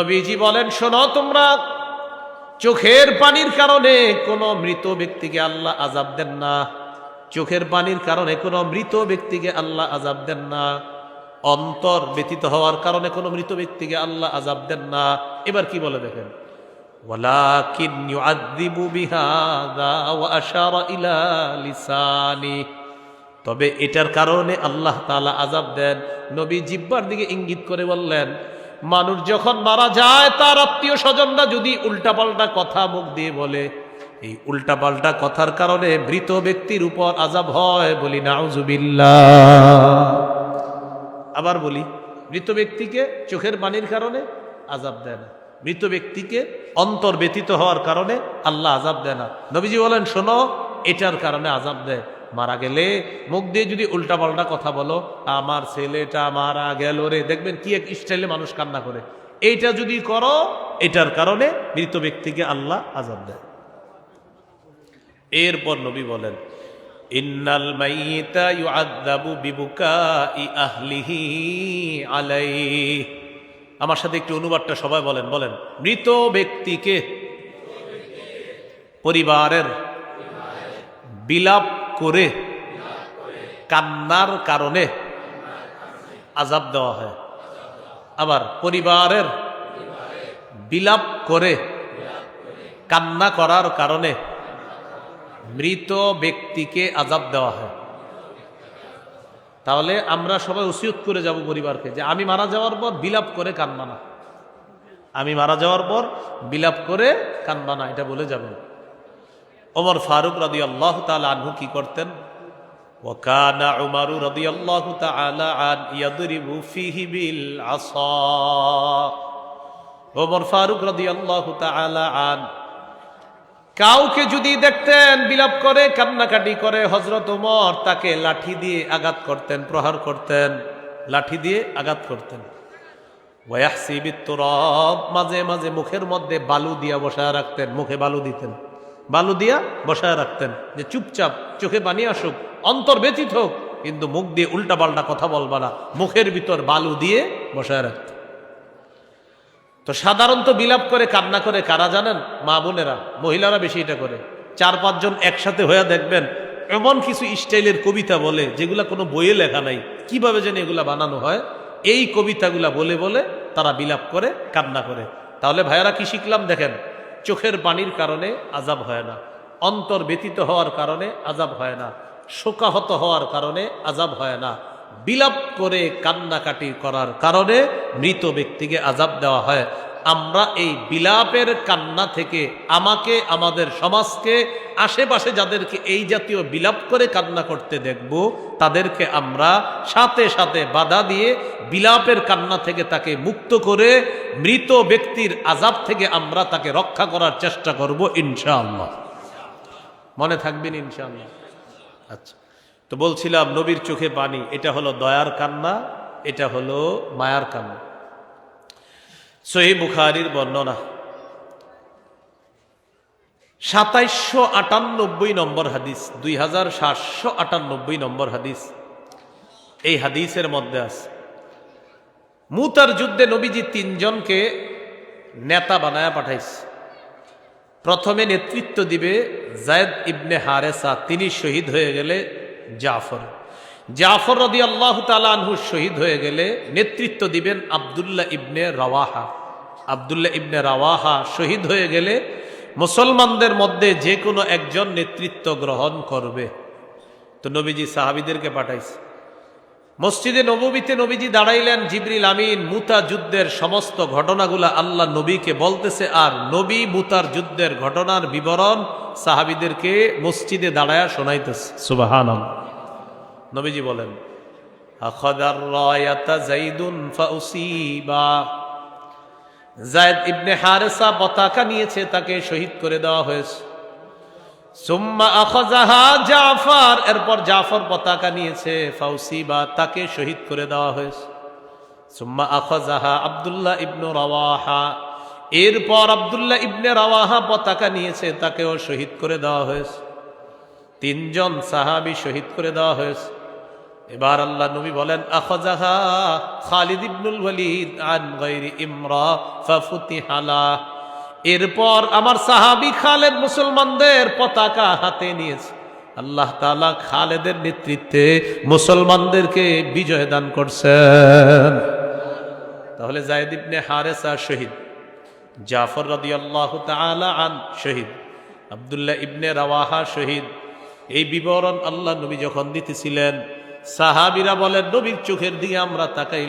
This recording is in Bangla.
নবীজি বলেন, শোনো তোমরা, চোখের পানির কারণে কোনো মৃত ব্যক্তিকে আল্লাহ আজাব দেন না। চোখের পানির কারণে কোনো মৃত ব্যক্তিকে আল্লাহ আজাব দেন না। অন্তর ব্যতীত হওয়ার কারণে কোনো মৃত ব্যক্তিকে আল্লাহ আজাব দেন না। এবার কি বলে দেখেন? তবে এটার কারণে আল্লাহ তালা আজাব দেন। নবী জিব্বার দিকে ইঙ্গিত করে বললেন মানুষ যখন মারা যায়, তার আত্মীয় স্বজনরা যদি উল্টাপাল্টা কথা মুখ দিয়ে বলে, এই উল্টাপাল্টা কথার কারণে মৃত ব্যক্তির উপর আজাব হয় বলি, নাউজুবিল্লাহ। আবার বলি, মৃত ব্যক্তিকে চোখের পানির কারণে আজাব দেয় না। মৃত ব্যক্তিকে অন্তর ব্যতীত হওয়ার কারণে আল্লাহ আজাব দেয় না। নবীজি বলেন, শোনো, এটার কারণে আজাব দেয়। মারা গেলে মুখ দিয়ে যদি উল্টাপাল্টা কথা বলো, আমার ছেলেটা মারা গেল রে। দেখবেন কি এক স্টাইলে মানুষ কান্না করে। এইটা যদি করো, এটার কারণে মৃত ব্যক্তিকে আল্লাহ আজাদ দেয়। এরপর নবী বলেন, ইন্নাল আলাইহি। আমার সাথে একটু অনুবাদটা সবাই বলেন বলেন, মৃত ব্যক্তিকে পরিবারের বিলাপ করে কান্নার কারণে আজাব দেওয়া হয়। আবার পরিবারের বিলাপ করে কান্না করার কারণে মৃত ব্যক্তিকে আজাব দেওয়া হয়। তাহলে আমরা সবাই উসিয়ত করে যাব পরিবারকে যে আমি মারা যাওয়ার পর বিলাপ করে কানবা না। আমি মারা যাওয়ার পর বিলাপ করে কানবা না, এটা বলে যাবেন। ওমর ফারুক রদি আল্লাহ তালা আনহু কি করতেন وكان عمر رضي الله تعالى عنه يضرب فيه بالعصا ওমর ফারুক রদি আল্লাহ তালা আন কাউকে যদি দেখতেন বিলাপ করে কান্নাকাটি করে হজরত ওমর তাকে লাঠি দিয়ে আঘাত করতেন প্রহার করতেন লাঠি দিয়ে আঘাত করতেন ওয়াহসিবিত তুরাব মাঝে মাঝে মুখের মধ্যে বালু দিয়া বসায় রাখতেন মুখে বালু দিতেন বালু দিয়া বসায় রাখতেন, যে চুপচাপ চোখে পানি আসুক, অন্তর ব্যতীত হোক, কিন্তু মুখ দিয়ে উল্টা পাল্টা কথা বলবা না, মুখের ভিতর বালু দিয়ে বসায় রাখতেন। তো সাধারণত বিলাপ করে, কান্না করে কারা জানেন? মা বোনেরা, মহিলারা বেশি এটা করে। চার পাঁচজন একসাথে হয়ে দেখবেন, এমন কিছু স্টাইলের কবিতা বলে, যেগুলা কোনো বইয়ে লেখা নাই। কীভাবে যেন এগুলা বানানো হয়? এই কবিতাগুলা বলে বলে তারা বিলাপ করে, কান্না করে। তাহলে ভাইয়ারা কি শিখলাম দেখেন? চোখের বাণীর কারণে আজাব হয় না। অন্তর ব্যতীত হওয়ার কারণে আজাব হয় না। শোকাহত হওয়ার কারণে আজাব হয় না। বিলাপ করে কান্নাকাটি করার কারণে মৃত ব্যক্তিকে আজাব দেওয়া হয়। আমরা এই বিলাপের কান্না থেকে আমাকে, আমাদের সমাজকে, আশেপাশে যাদেরকে এই জাতীয় বিলাপ করে কান্না করতে দেখব, তাদেরকে আমরা সাথে সাথে বাধা দিয়ে বিলাপের কান্না থেকে তাকে মুক্ত করে মৃত ব্যক্তির আজাব থেকে আমরা তাকে রক্ষা করার চেষ্টা করব, ইনশাআল্লাহ। মনে থাকবেন, ইনশাআল্লাহ। আচ্ছা তো বলছিলাম, নবীর চোখে পানি, এটা হলো দয়ার কান্না, এটা হলো মায়ার কান্না। সহি বুখারির বর্ণনা। সাতাইশশো আটানব্বই নম্বর হাদিস, দুই হাজার সাতশো আটানব্বই নম্বর হাদিস। এই হাদিসের মধ্যে আছে, মুতার যুদ্ধে নবীজি তিনজনকে নেতা বানায়া পাঠাইছে। প্রথমে নেতৃত্ব দিবে জায়দ ইবনে হারেসা, তিনি শহীদ হয়ে গেলে জাফর। জাফর রদি আল্লাহ তালানহু শহীদ হয়ে গেলে নেতৃত্ব দিবেন আবদুল্লাহ ইবনে রাওয়াহা। আবদুল্লাহ ইবনে রাওয়াহা শহীদ হয়ে গেলে মুসলমানদের মধ্যে যে কোনো একজন নেতৃত্ব গ্রহণ করবে। তো নবীজি সাহাবিদেরকে পাঠাইছে। মসজিদে নবীতে নবীজি দাঁড়াইলেন জিবরিল আমিন, মুতা যুদ্ধের সমস্ত ঘটনাগুলা আল্লাহ নবীকে বলতেছে আর নবী মুতার যুদ্ধের ঘটনার বিবরণ সাহাবিদেরকে মসজিদে দাঁড়ায়া শোনাইতেছে। সুবাহান নবীজি বলেন জায়দ ইবনে হারেসা পতাকা নিয়েছে, তাকে শহীদ করে দেওয়া হয়েছে। সুম্মা আখাজাহা জাফর, এরপর জাফর পতাকা নিয়েছে, ফাউসিবা, তাকে শহীদ করে দেওয়া হয়েছে। সুম্মা আখাজাহা আব্দুল্লাহ ইবনু রাওয়াহা, এরপর আব্দুল্লাহ ইবনে রাওয়াহা পতাকা নিয়েছে, তাকেও শহীদ করে দেওয়া হয়েছে। তিনজন সাহাবি শহীদ করে দেওয়া হয়েছে। এবার আল্লাহ নবী বলেন, আখজাহা খালিদ ইবনুল ওয়ালিদ আন গায়রি ইমরা ফাফুতিহালা। এরপর আমার সাহাবি খালেদ মুসলমানদের পতাকা হাতে নিয়েছে। আল্লাহ তালা খালেদের নেতৃত্বে মুসলমানদেরকে বিজয় দান করছেন। তাহলে জায়দ ইবনে হারেসা শহীদ, জাফর রাদিয়াল্লাহু আল্লাহ আন শহীদ, আব্দুল্লাহ ইবনে রাওয়াহা শহীদ। এই বিবরণ আল্লাহ নবী যখন দিতেছিলেন সাহাবিরা বলেন নবীর চোখের দিকে আমরা তাকাই।